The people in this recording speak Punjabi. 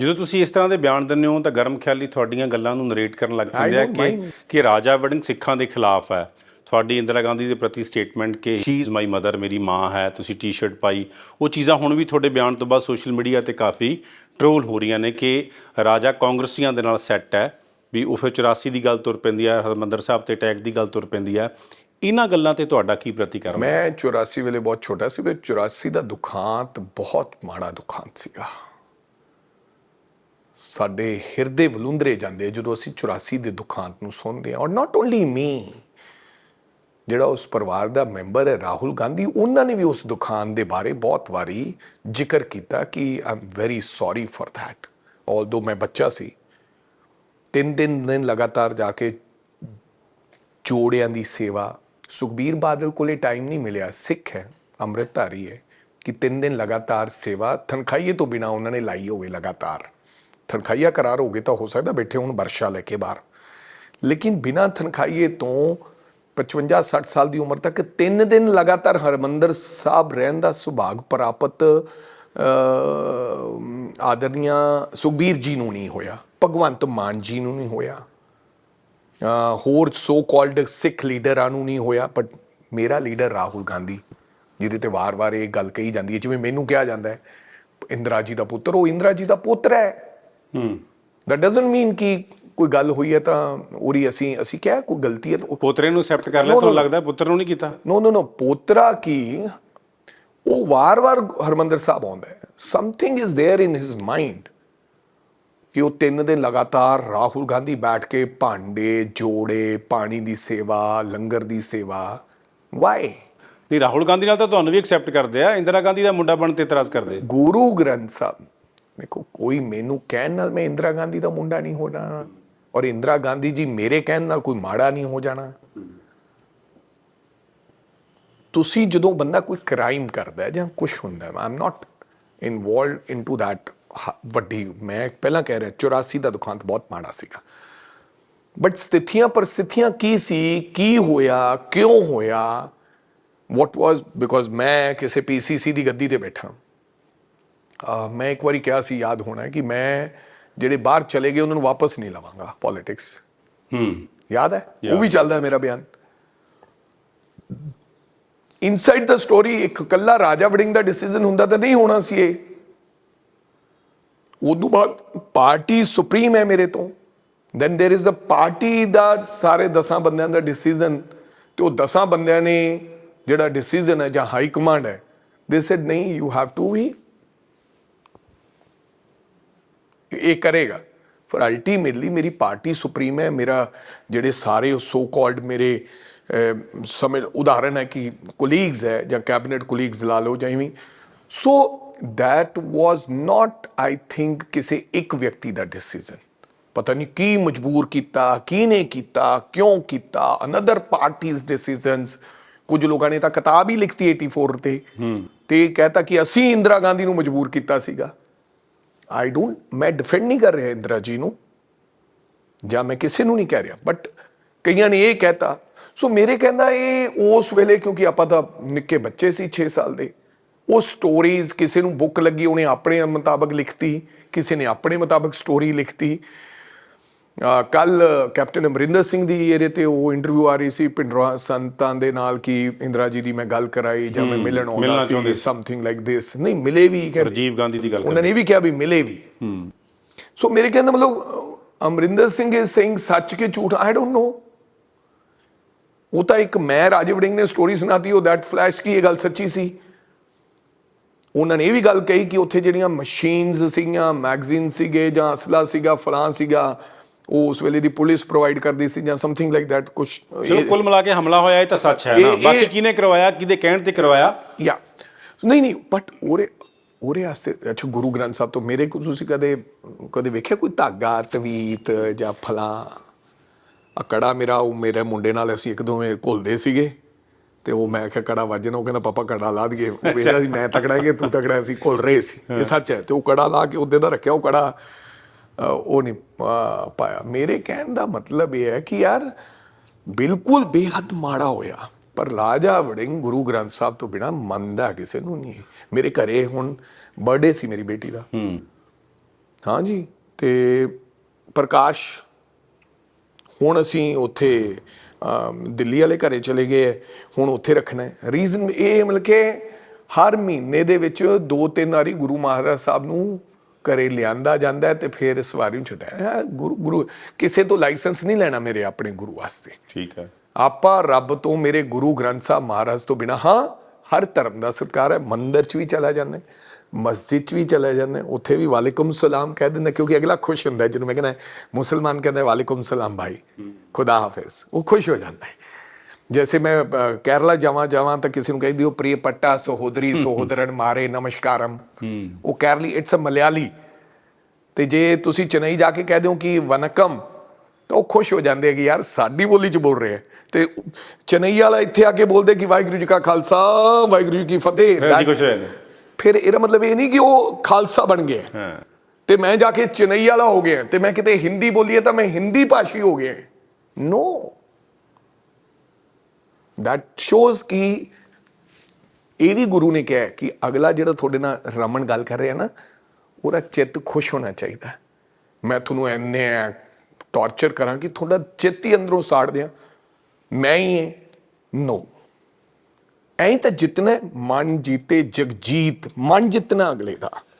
ਜਦੋਂ ਤੁਸੀਂ ਇਸ ਤਰ੍ਹਾਂ ਦੇ ਬਿਆਨ ਦਿੰਦੇ ਹੋ ਤਾਂ ਗਰਮ ਖਿਆਲੀ ਤੁਹਾਡੀਆਂ ਗੱਲਾਂ ਨੂੰ ਨਰੇਟ ਕਰਨ ਲੱਗ ਪੈਂਦੇ ਆ ਕਿ. ਕਿ ਰਾਜਾ ਵੜਿੰਗ ਸਿੱਖਾਂ ਦੇ ਖਿਲਾਫ ਹੈ। ਤੁਹਾਡੀ ਇੰਦਰਾ ਗਾਂਧੀ ਦੇ ਪ੍ਰਤੀ ਸਟੇਟਮੈਂਟ ਕਿ ਸ਼ੀ ਇਜ਼ ਮਾਈ ਮਦਰ ਮੇਰੀ ਮਾਂ ਹੈ ਤੁਸੀਂ ਟੀ-ਸ਼ਰਟ ਪਾਈ। ਉਹ ਚੀਜ਼ਾਂ ਹੁਣ ਵੀ ਤੁਹਾਡੇ ਬਿਆਨ ਤੋਂ ਬਾਅਦ ਸੋਸ਼ਲ ਮੀਡੀਆ ਤੇ ਕਾਫੀ ਟ੍ਰੋਲ ਹੋ ਰਹੀਆਂ ਨੇ ਕਿ ਰਾਜਾ ਕਾਂਗਰਸੀਆਂ ਦੇ ਨਾਲ ਸੈੱਟ ਹੈ ਵੀ ਉਹ ਫਿਰ 84 ਦੀ ਗੱਲ ਤੁਰ ਪੈਂਦੀ ਹੈ ਹਰਮੰਦਰ ਸਾਹਿਬ ਤੇ ਅਟੈਕ ਦੀ ਗੱਲ ਤੁਰ ਪੈਂਦੀ ਹੈ। ਇਹਨਾਂ ਗੱਲਾਂ ਤੇ ਤੁਹਾਡਾ ਕੀ ਪ੍ਰਤੀਕਰਮ ਮੈਂ 84 ਵੇਲੇ ਬਹੁਤ ਛੋਟਾ ਸੀ ਪਰ 84 ਦਾ ਦੁਖਾਂਤ ਬਹੁਤ ਮਾੜਾ ਦੁਖਾਂਤ ਸੀਗਾ। ਸਾਡੇ ਹਿਰਦੇ ਵਲੁੰਦਰੇ ਜਾਂਦੇ ਜਦੋਂ ਅਸੀਂ 84 ਦੇ ਦੁਖਾਂਤ ਨੂੰ ਸੁਣਦੇ ਹਾਂ ਔਰ ਨਾਟ ਓਨਲੀ ਮੀ ਜਿਹੜਾ ਉਸ ਪਰਿਵਾਰ ਦਾ ਮੈਂਬਰ ਹੈ, ਰਾਹੁਲ ਗਾਂਧੀ, ਉਹਨਾਂ ਨੇ ਵੀ ਉਸ ਦੁਖਾਂਤ ਦੇ ਬਾਰੇ ਬਹੁਤ ਵਾਰੀ ਜ਼ਿਕਰ ਕੀਤਾ ਕਿ I'm very sorry for that although ਮੈਂ ਬੱਚਾ ਸੀ, ਤਿੰਨ ਦਿਨ ਦਿਨ ਲਗਾਤਾਰ ਜਾ ਕੇ ਜੋੜਿਆਂ ਦੀ ਸੇਵਾ, ਸੁਖਬੀਰ ਬਾਦਲ ਕੋਲੇ ਟਾਈਮ ਨਹੀਂ ਮਿਲਿਆ। ਸਿੱਖ ਹੈ, ਅੰਮ੍ਰਿਤਧਾਰੀ ਹੈ ਕਿ ਤਿੰਨ ਦਿਨ ਲਗਾਤਾਰ ਸੇਵਾ ਤਨਖਾਹੀਏ ਤੋਂ ਬਿਨਾ ਉਹਨਾਂ ਨੇ ਲਾਈ ਹੋਵੇ ਲਗਾਤਾਰ। ਤਨਖਾਈਆ ਕਰਾਰ ਹੋ ਗਏ ਤਾਂ ਹੋ ਸਕਦਾ ਬੈਠੇ ਹੁਣ ਵਰਸ਼ਾ ਲੈ ਕੇ ਬਾਹਰ। ਲੇਕਿਨ ਬਿਨਾ ਤਨਖਾਈਏ ਤੋਂ 55 60 ਸਾਲ ਦੀ ਉਮਰ ਤੱਕ ਤਿੰਨ ਦਿਨ ਲਗਾਤਾਰ ਹਰਮੰਦਰ ਸਾਹਿਬ ਰਹਿਣ ਦਾ ਸੁਭਾਗ ਪ੍ਰਾਪਤ ਅਹ, ਆਦਰਨੀਆ ਸੁਖਬੀਰ ਜੀ ਨੂੰ ਨਹੀਂ ਹੋਇਆ ਭਗਵੰਤ ਮਾਨ ਜੀ ਨੂੰ ਨਹੀਂ ਹੋਇਆ ਅਹ ਹੋਰ ਸੋ ਕਾਲਡ ਸਿੱਖ ਲੀਡਰਾਂ ਨੂੰ ਨਹੀਂ ਹੋਇਆ ਬਟ ਮੇਰਾ ਲੀਡਰ ਰਾਹੁਲ ਗਾਂਧੀ ਜਿਹਦੇ ਤੇ ਵਾਰ-ਵਾਰ ਇਹ ਗੱਲ ਕਹੀ ਜਾਂਦੀ ਹੈ ਜਿਵੇਂ ਮੈਨੂੰ ਕਿਹਾ ਜਾਂਦਾ ਹੈ ਇੰਦਰਾ ਜੀ ਦਾ ਪੁੱਤਰ ਉਹ ਇੰਦਰਾ ਜੀ ਦਾ ਪੁੱਤਰ ਹੈ। ਹੂੰ that doesn't mean ਕਿ ਕੋਈ ਗੱਲ ਹੋਈ ਹੈ ਤਾਂ ਉਹਦੀ ਅਸੀਂ ਅਸੀਂ ਕਿਹਾ ਕੋਈ ਗਲਤੀ ਹੈ ਤਾਂ ਪੋਤਰੇ ਨੂੰ ਐਕਸੈਪਟ ਕਰ ਲਿਆ No, no, ਤੁਹਾਨੂੰ no. ਲੱਗਦਾ ਪੁੱਤਰ ਨੂੰ ਨਹੀਂ ਕੀਤਾ ਨੋ ਨੋ ਨੋ ਪੋਤਰਾ ਕੀ ਉਹ ਵਾਰ-ਵਾਰ ਹਰਮੰਦਰ ਸਾਹਿਬ ਆਉਂਦਾ ਹੈ something is there in his mind ਕਿ ਉਹ ਤਿੰਨ ਦਿਨ ਲਗਾਤਾਰ ਰਾਹੁਲ ਗਾਂਧੀ ਬੈਠ ਕੇ ਭਾਂਡੇ ਜੋੜੇ ਪਾਣੀ ਦੀ ਸੇਵਾ ਲੰਗਰ ਦੀ ਸੇਵਾ ਵਾਈ ਨਹੀਂ ਰਾਹੁਲ ਗਾਂਧੀ ਨਾਲ ਤਾਂ ਤੁਹਾਨੂੰ ਵੀ ਐਕਸੈਪਟ ਕਰਦੇ ਆ ਇੰਦਰਾ ਗਾਂਧੀ ਦਾ ਮੁੰਡਾ ਬਣ ਤੇ ਇਤਰਾਜ਼ ਕਰਦੇ ਗੁਰੂ ਗ੍ਰੰਥ ਸਾਹਿਬ ਦੇਖੋ ਕੋਈ ਮੈਨੂੰ ਕਹਿਣ ਨਾਲ ਮੈਂ ਇੰਦਰਾ ਗਾਂਧੀ ਦਾ ਮੁੰਡਾ ਨਹੀਂ ਹੋ ਜਾਣਾ। ਔਰ ਇੰਦਰਾ ਗਾਂਧੀ ਜੀ ਮੇਰੇ ਕਹਿਣ ਨਾਲ ਕੋਈ ਮਾੜਾ ਨਹੀਂ ਹੋ ਜਾਣਾ। ਤੁਸੀਂ ਜਦੋਂ ਬੰਦਾ ਕੋਈ ਕ੍ਰਾਈਮ ਕਰਦਾ ਹੈ ਜਾਂ ਕੁਝ ਹੁੰਦਾ ਹੈ I'm not involved into that ਵੱਡੀ, ਮੈਂ ਪਹਿਲਾਂ ਕਹਿ ਰਿਹਾ 84 ਦਾ ਦੁਖਾਂਤ ਬਹੁਤ ਮਾੜਾ ਸੀਗਾ। ਬਟ ਸਥਿਤੀਆਂ, ਪਰਿਸਥਿਤੀਆਂ ਕੀ ਸੀ? ਕੀ ਹੋਇਆ? ਕਿਉਂ ਹੋਇਆ? ਵਾਟ ਵਾਸ ਬਿਕੋਜ਼ ਮੈਂ ਕਿਸੇ ਪੀਸੀਸੀ ਦੀ ਗੱਦੀ ਤੇ ਬੈਠਾ। ਮੈਂ ਇੱਕ ਵਾਰੀ ਕਿਹਾ ਸੀ ਯਾਦ ਹੋਣਾ ਹੈ ਕਿ ਮੈਂ ਜਿਹੜੇ ਬਾਹਰ ਚਲੇ ਗਏ ਉਹਨਾਂ ਨੂੰ ਵਾਪਸ ਨਹੀਂ ਲਵਾਂਗਾ ਪੋਲਿਟਿਕਸ ਹੂੰ ਯਾਦ ਹੈ ਯਾਦ। ਉਹ ਵੀ ਚੱਲਦਾ ਹੈ ਮੇਰਾ ਬਿਆਨ ਇਨਸਾਈਡ ਦਾ ਸਟੋਰੀ ਇੱਕ ਕੱਲਾ ਰਾਜਾ ਵੜਿੰਗ ਦਾ ਡਿਸੀਜਨ ਹੁੰਦਾ ਤਾਂ ਨਹੀਂ ਹੋਣਾ ਸੀ ਇਹ ਉਦੋਂ ਬਾਅਦ ਪਾਰਟੀ ਸੁਪਰੀਮ ਹੈ ਮੇਰੇ ਤੋਂ than there is a party ਦਾ ਸਾਰੇ ਦਸਾਂ ਬੰਦਿਆਂ ਦਾ ਡਿਸੀਜਨ ਤੇ ਉਹ ਦਸਾਂ ਬੰਦਿਆਂ ਨੇ ਜਿਹੜਾ ਡਿਸੀਜਨ ਹੈ ਜਾਂ ਹਾਈ ਕਮਾਂਡ ਹੈ ਦੇ ਸੈਡ ਨਹੀਂ ਯੂ ਹੈਵ ਟੂ ਵੀ ਇਹ ਕਰੇਗਾ। ਫਿਰ ਅਲਟੀਮੇਟਲੀ ਮੇਰੀ ਪਾਰਟੀ ਸੁਪਰੀਮ ਹੈ ਮੇਰਾ ਜਿਹੜੇ ਸਾਰੇ ਸੋ ਕਾਲਡ ਮੇਰੇ ਸਮਝ ਉਦਾਹਰਨ ਹੈ ਕਿ ਕੋਲੀਗਸ ਹੈ ਜਾਂ ਕੈਬਨਿਟ ਕੋਲੀਗਸ ਲਾ ਲਓ ਜਾਂ ਇਵੇਂ। ਸੋ that was not i think ਕਿਸੇ ਇੱਕ ਵਿਅਕਤੀ ਦਾ ਡਿਸੀਜਨ ਪਤਾ ਨਹੀਂ ਕੀ ਮਜਬੂਰ ਕੀਤਾ ਕਿਹਨੇ ਕੀਤਾ ਕਿਉਂ ਕੀਤਾ ਅਨਦਰ ਪਾਰਟੀਜ਼ ਡਿਸੀਜਨਸ ਕੁਝ ਲੋਕਾਂ ਨੇ ਤਾਂ ਕਿਤਾਬ ਹੀ ਲਿਖਤੀ 84 ਤੇ। ਤੇ ਕਹਤਾ ਕਿ ਅਸੀਂ ਇੰਦਰਾ ਗਾਂਧੀ ਨੂੰ ਮਜਬੂਰ ਕੀਤਾ ਸੀਗਾ। ਆਈ ਡੋਨਟ ਮੈਂ ਡਿਫੈਂਡ ਨਹੀਂ ਕਰ ਰਿਹਾ ਇੰਦਰਾ ਜੀ ਨੂੰ। ਜਾਂ ਮੈਂ ਕਿਸੇ ਨੂੰ ਨਹੀਂ ਕਹਿ ਰਿਹਾ। ਬਟ ਕਈਆਂ ਨੇ ਇਹ ਕਹਿਤਾ। ਸੋ ਮੇਰੇ ਕਹਿੰਦਾ ਇਹ ਉਸ ਵੇਲੇ ਕਿਉਂਕਿ ਆਪਾਂ ਤਾਂ ਨਿੱਕੇ ਬੱਚੇ ਸੀ 6 ਸਾਲ ਦੇ। ਉਹ ਸਟੋਰੀਜ਼ ਕਿਸੇ ਨੂੰ ਬੁੱਕ ਲੱਗੀ, ਉਹਨੇ ਆਪਣੇ ਮੁਤਾਬਕ ਲਿਖਤੀ, ਕਿਸੇ ਨੇ ਆਪਣੇ ਮੁਤਾਬਕ ਸਟੋਰੀ ਲਿਖਤੀ। ਕੱਲ ਕੈਪਟਨ ਅਮਰਿੰਦਰ ਸਿੰਘ ਦੀ ਇਹਦੇ ਤੇ ਉਹ ਇੰਟਰਵਿਊ ਆ ਰਹੀ ਸੀ ਪਿੰਡਰਾ ਸੰਤਾਂ ਦੇ ਨਾਲ ਕਿ ਇੰਦਰਾ ਜੀ ਦੀ ਮੈਂ ਗੱਲ ਕਰਾਈ ਜਾਂ ਮੈਂ ਮਿਲਣ ਆਉਂਦਾ ਸੀ। ਸਮਥਿੰਗ ਲਾਈਕ ਦਿਸ ਨਹੀਂ ਮਿਲੇ ਵੀ ਕਹਿੰਦੇ। ਰਾਜੀਵ ਗਾਂਧੀ ਦੀ ਗੱਲ ਉਹਨਾਂ ਨੇ ਵੀ ਕਿਹਾ ਵੀ ਮਿਲੇ ਵੀ। ਸੋ ਮੇਰੇ ਕਹਿੰਦਾ ਮਤਲਬ ਅਮਰਿੰਦਰ ਸਿੰਘ ਇਜ਼ ਸੇਇੰਗ ਸੱਚ ਕਿ ਝੂਠ ਆਈ ਡੋਨਟ ਨੋ ਉਹ ਤਾਂ ਇੱਕ ਮੈਂ ਰਾਜੇ ਵੜਿੰਗ ਨੇ ਸਟੋਰੀ ਸੁਣਾਤੀ ਉਹ ਦੈਟ ਫਲੈਸ਼ ਕੀ ਇਹ ਗੱਲ ਸੱਚੀ ਸੀ? ਉਹਨਾਂ ਨੇ ਇਹ ਵੀ ਗੱਲ ਕਹੀ ਕਿ ਉੱਥੇ ਜਿਹੜੀਆਂ ਮਸ਼ੀਨਸ ਸੀਗੀਆਂ ਮੈਗਜ਼ੀਨ ਸੀਗੇ ਜਾਂ ਅਸਲਾ ਸੀਗਾ ਫਲਾਂ ਸੀਗਾ ਉਹ ਉਸ ਵੇਲੇ ਦੀ ਪੁਲਿਸ ਪ੍ਰੋਵਾਈਡ ਕਰਦੀ ਸੀ ਜਾਂ ਸਮਥਿੰਗ ਲਾਈਕ ਦੈਟ ਕੁਝ ਚਲੋ ਕੁੱਲ ਮਿਲਾ ਕੇ ਹਮਲਾ ਹੋਇਆ ਇਹ ਤਾਂ ਸੱਚ ਹੈ ਨਾ। ਬਾਕੀ ਕਿਹਨੇ ਕਰਵਾਇਆ ਕਿਹਦੇ ਕਹਿਣ ਤੇ ਕਰਵਾਇਆ? ਯਾ ਨਹੀਂ ਨਹੀਂ ਬਟ ਉਹਰੇ ਉਹਰੇ ਆਸੇ ਅੱਛਾ ਗੁਰੂ ਗ੍ਰੰਥ ਸਾਹਿਬ ਤੋਂ ਮੇਰੇ ਕੋਲ ਤੁਸੀਂ ਕਦੇ ਕਦੇ ਵੇਖਿਆ ਕੋਈ ਧਾਗਾ ਤਵੀਤ ਜਾਂ ਫਲਾਂ? ਆ ਕੜਾ ਮੇਰਾ ਉਹ ਮੇਰੇ ਮੁੰਡੇ ਨਾਲ ਅਸੀਂ ਇੱਕ ਦੋਵੇਂ ਘੁਲਦੇ ਸੀਗੇ ਤੇ ਉਹ ਮੈਂ ਕਿਹਾ ਕੜਾ ਵੱਜਣਾ ਉਹ ਕਹਿੰਦਾ ਪਾਪਾ ਕੜਾ ਲਾ ਦਈਏ। ਸੀ ਮੈਂ ਤਕੜਾ ਕਿ ਤੂੰ ਤਕੜਾ ਸੀ ਘੁਲ ਰਹੇ ਸੀ। ਇਹ ਸੱਚ ਹੈ। ਤੇ ਉਹ ਕੜਾ ਲਾ ਕੇ ਉਹਦੇ ਦਾ ਰੱਖਿਆ ਉਹ ਕੜਾ ਉਹ ਨਹੀਂ ਪਾਇਆ। ਮੇਰੇ ਕਹਿਣ ਦਾ ਮਤਲਬ ਇਹ ਹੈ ਕਿ ਯਾਰ ਬਿਲਕੁਲ ਬੇਹੱਦ ਮਾੜਾ ਹੋਇਆ। ਪਰ ਰਾਜਾ ਵੜਿੰਗ ਗੁਰੂ ਗ੍ਰੰਥ ਸਾਹਿਬ ਤੋਂ ਬਿਨਾ ਮੰਨਦਾ ਕਿਸੇ ਨੂੰ ਨਹੀਂ। ਮੇਰੇ ਘਰੇ ਹੁਣ ਬਰਥਡੇ ਸੀ ਮੇਰੀ ਬੇਟੀ ਦਾ। ਹੂੰ। ਹਾਂਜੀ ਤੇ ਪ੍ਰਕਾਸ਼ ਹੁਣ ਅਸੀਂ ਉੱਥੇ ਦਿੱਲੀ ਵਾਲੇ ਘਰੇ ਚਲੇ ਗਏ। ਹੈ, ਹੁਣ ਉੱਥੇ ਰੱਖਣਾ ਹੈ। ਰੀਜ਼ਨ ਇਹ ਮਤਲਬ ਕਿ ਹਰ ਮਹੀਨੇ ਦੇ ਵਿੱਚ ਦੋ ਤਿੰਨ ਵਾਰੀ ਗੁਰੂ ਮਹਾਰਾਜ ਸਾਹਿਬ ਨੂੰ ਘਰੇ ਲਿਆਂਦਾ ਜਾਂਦਾ ਹੈ ਤੇ ਫਿਰ ਸਵਾਰੀ ਨੂੰ ਛੱਡਿਆ ਹੈ। ਗੁਰੂ ਗੁਰੂ ਕਿਸੇ ਤੋਂ ਲਾਇਸੈਂਸ ਨਹੀਂ ਲੈਣਾ ਮੇਰੇ ਆਪਣੇ ਗੁਰੂ ਵਾਸਤੇ। ਠੀਕ ਹੈ। ਆਪਾਂ ਰੱਬ ਤੋਂ ਮੇਰੇ ਗੁਰੂ ਗ੍ਰੰਥ ਸਾਹਿਬ ਮਹਾਰਾਜ ਤੋਂ ਬਿਨਾ ਹਾਂ ਹਰ ਧਰਮ ਦਾ ਸਤਿਕਾਰ ਹੈ ਮੰਦਿਰ 'ਚ ਵੀ ਚਲਾ ਜਾਂਦਾ ਮਸਜਿਦ 'ਚ ਵੀ ਚਲੇ ਜਾਂਦੇ ਉੱਥੇ ਵੀ ਵਾਲੇਕੁਮ ਸਲਾਮ ਕਹਿ ਦਿੰਦਾ ਕਿਉਂਕਿ ਅਗਲਾ ਖੁਸ਼ ਹੁੰਦਾ ਜਿਹਨੂੰ ਮੈਂ ਕਹਿੰਦਾ ਮੁਸਲਮਾਨ ਕਹਿੰਦਾ ਵਾਲੇਕੁਮ ਸਲਾਮ ਭਾਈ ਖੁਦਾ ਹਾਫਿਜ਼ ਉਹ ਖੁਸ਼ ਹੋ ਜਾਂਦਾ ਹੈ। ਜੈਸੇ ਮੈਂ ਅ, ਕੇਰਲਾ ਜਾਵਾਂ ਜਾਵਾਂ ਤਾਂ ਕਿਸੇ ਨੂੰ ਕਹਿ ਦਿਓ ਪ੍ਰਿਯ ਪੱਟਾ ਸਹੋਦਰੀ ਸਹੋਦਰਨ ਮਾਰੇ ਨਮਸਕਾਰਮ ਉਹ ਕੇਰਲੀ ਇਟਸ ਅ ਮਲਿਆਲੀ ਤੇ ਜੇ ਤੁਸੀਂ ਚੇਨਈ ਜਾ ਕੇ ਕਹਿ ਦਿਓ ਕਿ ਵਨਕਮ ਤਾਂ ਉਹ ਖੁਸ਼ ਹੋ ਜਾਂਦੇ ਆ ਕਿ ਯਾਰ ਸਾਡੀ ਬੋਲੀ 'ਚ ਬੋਲ ਰਹੇ ਆ ਤੇ ਚੇਨਈ ਵਾਲਾ ਇੱਥੇ ਆ ਕੇ ਬੋਲਦੇ ਕਿ ਵਾਹਿਗੁਰੂ ਜੀ ਕਾ ਖਾਲਸਾ ਵਾਹਿਗੁਰੂ ਜੀ ਕੀ ਫਤਿਹ ਫਿਰ ਇਹਦਾ ਮਤਲਬ ਇਹ ਨਹੀਂ ਕਿ ਉਹ ਖਾਲਸਾ ਬਣ ਗਿਆ ਹਾਂ ਤੇ ਮੈਂ ਜਾ ਕੇ ਚੇਨਈ ਵਾਲਾ ਹੋ ਗਿਆ ਤੇ ਮੈਂ ਕਿਤੇ ਹਿੰਦੀ ਬੋਲੀਏ ਤਾਂ ਮੈਂ ਹਿੰਦੀ ਭਾਸ਼ੀ ਹੋ ਗਿਆ ਨੋ that shows ਕਿ ਇਹ ਵੀ ਗੁਰੂ ਨੇ ਕਿਹਾ ਕਿ ਅਗਲਾ ਜਿਹੜਾ ਤੁਹਾਡੇ ਨਾਲ ਰਮਨ ਗੱਲ ਕਰ ਰਿਹਾ ਨਾ, ਉਹਦਾ ਚਿੱਤ ਖੁਸ਼ ਹੋਣਾ ਚਾਹੀਦਾ ਮੈਂ ਤੁਹਾਨੂੰ ਐਨੇ ਟੌਰਚਰ ਕਰਾਂ ਕਿ ਤੁਹਾਡਾ ਚਿੱਤ ਹੀ ਅੰਦਰੋਂ ਸਾੜ ਦਿਆਂ। ਮੈਂ ਹੀ ਹੈ। ਨੋ ਐਂ ਤਾਂ ਜਿੱਤਣਾ ਮਨ ਜੀਤੇ ਜਗਜੀਤ, ਮਨ ਜਿੱਤਣਾ ਅਗਲੇ ਦਾ।